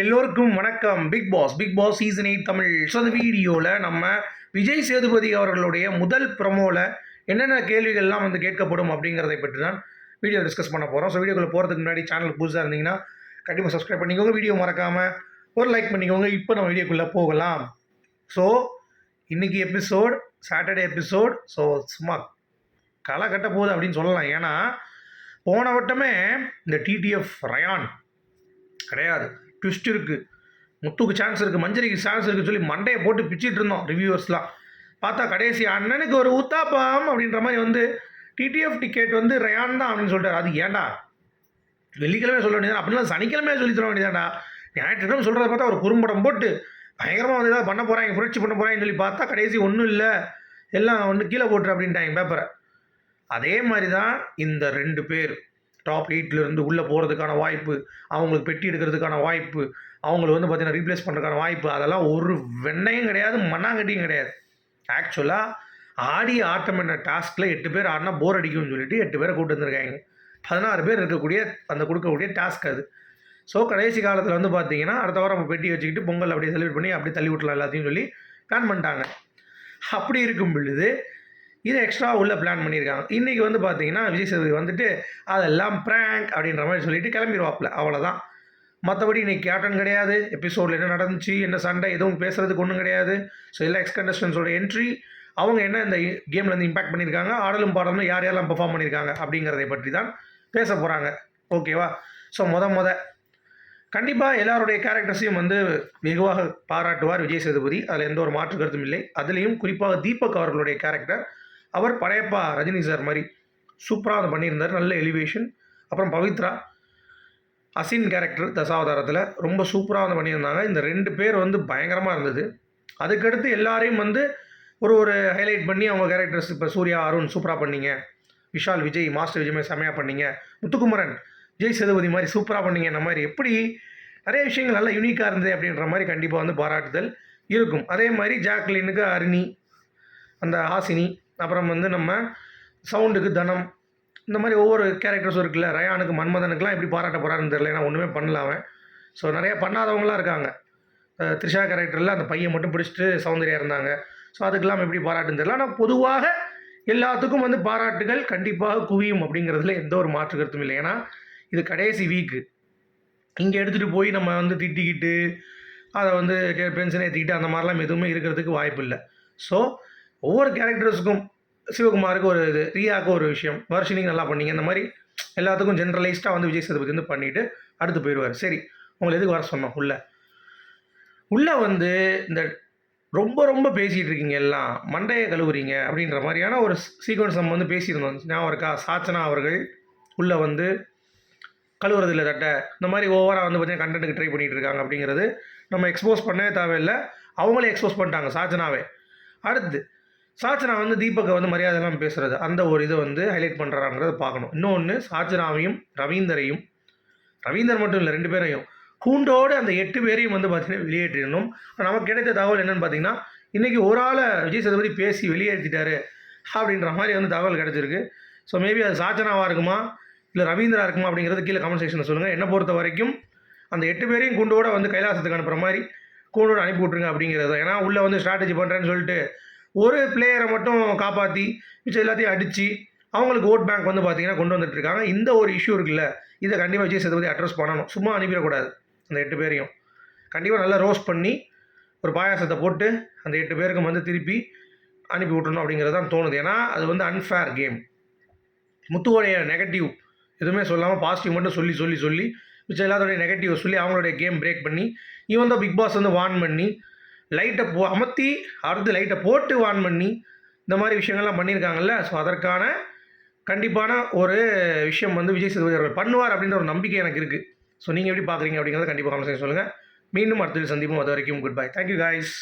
எல்லோருக்கும் வணக்கம். Big boss big boss season eight Tamil. So அந்த வீடியோவில் நம்ம விஜய் சேதுபதி அவர்களுடைய முதல் ப்ரமோவில் என்னென்ன கேள்விகள்லாம் வந்து கேட்கப்படும் அப்படிங்கிறதை பற்றி தான் வீடியோ டிஸ்கஸ் பண்ண போகிறோம் ஸோ வீடியோக்குள்ள போகிறதுக்கு முன்னாடி சேனல் புதுசாக இருந்தீங்கன்னா கண்டிப்பாக சப்ஸ்கிரைப் பண்ணிக்கோங்க. வீடியோ மறக்காமல் ஒரு லைக் பண்ணிக்கோங்க. இப்போ நம்ம வீடியோக்குள்ளே போகலாம். ஸோ இன்றைக்கி எபிசோட் சாட்டர்டே எபிசோட் ஸோ சும்மா களை கட்ட போகுது அப்படின்னு சொல்லலாம். ஏன்னா போன வட்டமே இந்த டிடிஎஃப் ரயான் கிடையாது. ட்விஸ்ட் இருக்குது முத்துக்கு சான்ஸ் இருக்குது மஞ்சரிக்கு சான்ஸ் இருக்குன்னு சொல்லி மண்டையை போட்டு பிச்சுட்டு இருந்தோம் ரிவ்யூவர்ஸ்லாம் பார்த்தா கடைசி அண்ணனுக்கு ஒரு ஊத்தாப்பம் அப்படின்ற மாதிரி வந்து டிடிஎஃப் டிக்கெட் வந்து ரயான் தான் அப்படின்னு சொல்லிட்டார். அது ஏன்டா? வெள்ளிக்கிழமை சொல்ல வேண்டியது அப்படிலாம் சனிக்கிழமையே சொல்லி தர வேண்டியதாடா ஞாயிற்றுக்கிழமை சொல்கிறத பார்த்தா ஒரு குறும்படம் போட்டு பயங்கரமாக வந்து ஏதாவது பண்ண போகிறாங்க புரட்சி பண்ண போகிறாங்கன்னு சொல்லி பார்த்தா கடைசி ஒன்றும் இல்லை. எல்லாம் ஒன்று கீழே போட்டுரு அப்படின்ட்டாங்க பேப்பரை அதே மாதிரி தான் இந்த ரெண்டு பேர். டாப் எயிட்லேருந்து உள்ளே போகிறதுக்கான வாய்ப்பு அவங்களுக்கு பெட்டி எடுக்கிறதுக்கான வாய்ப்பு அவங்களை வந்து பார்த்தீங்கன்னா ரீப்ளேஸ் பண்ணுறதுக்கான வாய்ப்பு அதெல்லாம் ஒரு வெண்ணையும் கிடையாது மண்ணாங்கட்டியும் கிடையாது. ஆக்சுவலாக ஆடி ஆட்டம் என்ன டாஸ்கில் எட்டு பேர் ஆடினா போர் அடிக்கும்னு சொல்லிட்டு எட்டு பேரை கூட்டு வந்திருக்காங்க. பதினாறு பேர் இருக்கக்கூடிய அந்த கொடுக்கக்கூடிய டாஸ்க் அது. ஸோ கடைசி காலத்தில் வந்து பார்த்தீங்கன்னா அடுத்த வாரம் நம்ம பெட்டி வச்சுக்கிட்டு பொங்கல் அப்படியே செலிப்ரேட் பண்ணி அப்படியே தள்ளி விட்டலாம் எல்லாத்தையும் சொல்லி பிளான் பண்ணிட்டாங்க. அப்படி இருக்கும் பொழுது இது எக்ஸ்ட்ரா உள்ளே பிளான் பண்ணியிருக்காங்க. இன்றைக்கி வந்து பார்த்தீங்கன்னா விஜய் சேதுபதி வந்துட்டு அதெல்லாம் ப்ராங்க் அப்படின்ற மாதிரி சொல்லிட்டு கிளம்பிடுவாப்பில் அவ்வளோதான் மற்றபடி இன்றைக்கி கேப்டன் கிடையாது. எபிசோடில் என்ன நடந்துச்சு என்ன சண்டை எதுவும் பேசுகிறதுக்கு ஒன்றும் கிடையாது. ஸோ எல்லா எக்ஸ்கண்டஸ்டன்ஸோட என்ட்ரி அவங்க என்ன இந்த கேம்லேருந்து இம்பேக்ட் இம்பாக்ட் பண்ணியிருக்காங்க ஆடலும் பாடலும் யார் யாரெல்லாம் பெர்ஃபார்ம் பண்ணியிருக்காங்க அப்படிங்கிறதை பற்றி தான் பேச போகிறாங்க ஓகேவா ஸோ முத முத. கண்டிப்பாக எல்லாருடைய கேரக்டர்ஸையும் வந்து வெகுவாக பாராட்டுவார் விஜய் சேதுபதி. அதில் எந்த ஒரு மாற்று கருத்தும் இல்லை. அதுலேயும் குறிப்பாக தீபக் அவர்களுடைய கேரக்டர் அவர் படையப்பா ரஜினி சார் மாதிரி சூப்பராக அதை பண்ணியிருந்தார். நல்ல எலிவேஷன் அப்புறம் பவித்ரா அசின் கேரக்டர் தசாவதாரத்தில் ரொம்ப சூப்பராக வந்து பண்ணியிருந்தாங்க. இந்த ரெண்டு பேர் வந்து பயங்கரமாக இருந்தது. அதுக்கடுத்து எல்லாரையும் வந்து ஒரு ஒரு ஹைலைட் பண்ணி அவங்க கேரக்டர்ஸ் இப்போ சூர்யா அருண் சூப்பராக பண்ணீங்க. விஷால் விஜய் மாஸ்டர் விஜய் மாதிரி செமையாக பண்ணீங்க. முத்துக்குமரன் விஜய் சேதுபதி மாதிரி சூப்பராக பண்ணீங்க. இந்த மாதிரி எப்படி நிறைய விஷயங்கள் நல்லா யூனிக்காக இருந்தது அப்படின்ற மாதிரி கண்டிப்பாக வந்து பாராட்டுதல் இருக்கும். அதே மாதிரி ஜாக்லினுக்கு அருணி அந்த ஆசினி அப்புறம் வந்து நம்ம சவுண்டுக்கு தனம். இந்த மாதிரி ஒவ்வொரு கேரக்டர்ஸும் இருக்குல்ல ரயானுக்கு மன்மதனுக்குலாம் எப்படி பாராட்ட போகிறாருன்னு தெரியல ஏன்னா ஒன்றுமே பண்ணல அவன். ஸோ நிறையா பண்ணாதவங்களாம் இருக்காங்க. த்ரிஷா கேரக்டரில் அந்த பையன் மட்டும் பிடிச்சிட்டு சௌந்தர்யா இருந்தாங்க. ஸோ அதுக்கெல்லாம் எப்படி பாராட்டுன்னு தெரியல. ஆனால் பொதுவாக எல்லாத்துக்கும் வந்து பாராட்டுகள் கண்டிப்பாக குவியும் அப்படிங்கிறதுல எந்த ஒரு மாற்று கருத்தும் இல்லை. ஏன்னா இது கடைசி வீக்கு இங்கே எடுத்துகிட்டு போய் நம்ம வந்து திட்டிக்கிட்டு அதை வந்து பென்ஷன் ஏற்றிக்கிட்டு அந்த மாதிரிலாம் எதுவுமே இருக்கிறதுக்கு வாய்ப்பு இல்லை. ஸோ ஒவ்வொரு கேரக்டர்ஸுக்கும் சிவகுமாருக்கு ஒரு இது ரியாவுக்கு ஒரு விஷயம் வர்ஷினிக்கு நல்லா பண்ணீங்க இந்த மாதிரி எல்லாத்துக்கும் ஜென்ரலைஸ்டாக வந்து விஜய் சேதுபதி வந்து பண்ணிவிட்டு அடுத்து போயிடுவார் சரி உங்களை எதுக்கு வர சொன்னோம்? உள்ளே. உள்ளே வந்து இந்த ரொம்ப ரொம்ப பேசிகிட்டு இருக்கீங்க எல்லாம் மண்டையை கழுவுறீங்க அப்படின்ற மாதிரியான ஒரு சீக்வன்ஸ் நம்ம வந்து பேசியிருந்தோம். ஞாபகம் இருக்கா? சாச்சனா அவர்கள் உள்ளே வந்து கழுவுறது இல்லை தட்டை. இந்த மாதிரி ஓவராக வந்து பார்த்தீங்கன்னா கண்டென்ட்டுக்கு ட்ரை பண்ணிகிட்டு இருக்காங்க அப்படிங்கிறது நம்ம எக்ஸ்போஸ் பண்ணவே தேவையில்லை. அவங்களே எக்ஸ்போஸ் பண்ணிட்டாங்க சாச்சனாவே. அடுத்து சாச்சனா வந்து தீபக்கை வந்து மரியாதைலாம் பேசுகிறது அந்த ஒரு இதை வந்து ஹைலைட் பண்ணுறாங்கிறத பார்க்கணும். இன்னொன்று சாச்சனாவையும் ரவீந்தரையும் ரவீந்தர் மட்டும் இல்லை ரெண்டு பேரையும் கூண்டோடு அந்த எட்டு பேரையும் வந்து பார்த்தீங்கன்னா வெளியேற்றிடணும். நமக்கு கிடைத்த தகவல் என்னென்னு பார்த்தீங்கன்னா இன்றைக்கி ஒரு ஆளை விஜய் சேதுபதி பேசி வெளியேற்றிட்டாரு அப்படின்ற மாதிரி வந்து தகவல் கிடச்சிருக்கு. ஸோ மேபி அது சாச்சனாவாக இருக்குமா இல்லை ரவீந்திரா இருக்குமா அப்படிங்கிறது கீழே கமெண்ட் செக்ஷனில் சொல்லுங்கள் என்னை பொறுத்த வரைக்கும் அந்த எட்டு பேரையும் கூண்டோட வந்து கைலாசத்துக்கு அனுப்புகிற மாதிரி கூண்டோடு அனுப்பி விட்ருங்க அப்படிங்கிறது ஏன்னா உள்ளே வந்து ஸ்ட்ராட்டஜி பண்ணுறேன்னு சொல்லிட்டு ஒரு பிளேயரை மட்டும் காப்பாற்றி மிச்சம் எல்லாத்தையும் அடித்து அவங்களுக்கு ஓட் பேங்க் வந்து பார்த்தீங்கன்னா கொண்டு வந்துட்டு இருக்காங்க. இந்த ஒரு இஷ்யூ இருக்குல்ல இதை கண்டிப்பாக விஜய் சேதுபதி அட்ரஸ் பண்ணணும். சும்மா அனுப்பிடக்கூடாது அந்த எட்டு பேரையும். கண்டிப்பாக நல்லா ரோஸ்ட் பண்ணி ஒரு பாயாசத்தை போட்டு அந்த எட்டு பேருக்கும் வந்து திருப்பி அனுப்பி விட்டணும் அப்படிங்கிறது தான் தோணுது. ஏன்னா அது வந்து அன்ஃபேர் கேம் முத்துவோடைய நெகட்டிவ் எதுவுமே சொல்லாமல் பாசிட்டிவ் மட்டும் சொல்லி சொல்லி சொல்லி மிச்சம் எல்லாத்தோடைய நெகட்டிவ் சொல்லி அவங்களுடைய கேம் பிரேக் பண்ணி இவன் தான் பிக் பாஸ் வந்து வான் பண்ணி லைட்டை போ அமர்த்தி அடுத்து லைட்டை போட்டு ஆன் பண்ணி இந்த மாதிரி விஷயங்கள்லாம் பண்ணியிருக்காங்கல்ல. ஸோ அதற்கான கண்டிப்பான ஒரு விஷயம் வந்து விஜய் சேதுபதி அவர்கள் பண்ணுவார் அப்படின்ற ஒரு நம்பிக்கை எனக்கு இருக்குது ஸோ நீங்கள் எப்படி பார்க்குறீங்க அப்படிங்கிறத கண்டிப்பாக கமெண்ட் சொல்லுங்கள் மீண்டும் அடுத்த சந்திப்போம். அது வரைக்கும் குட் பை தேங்க்யூ காய்ஸ்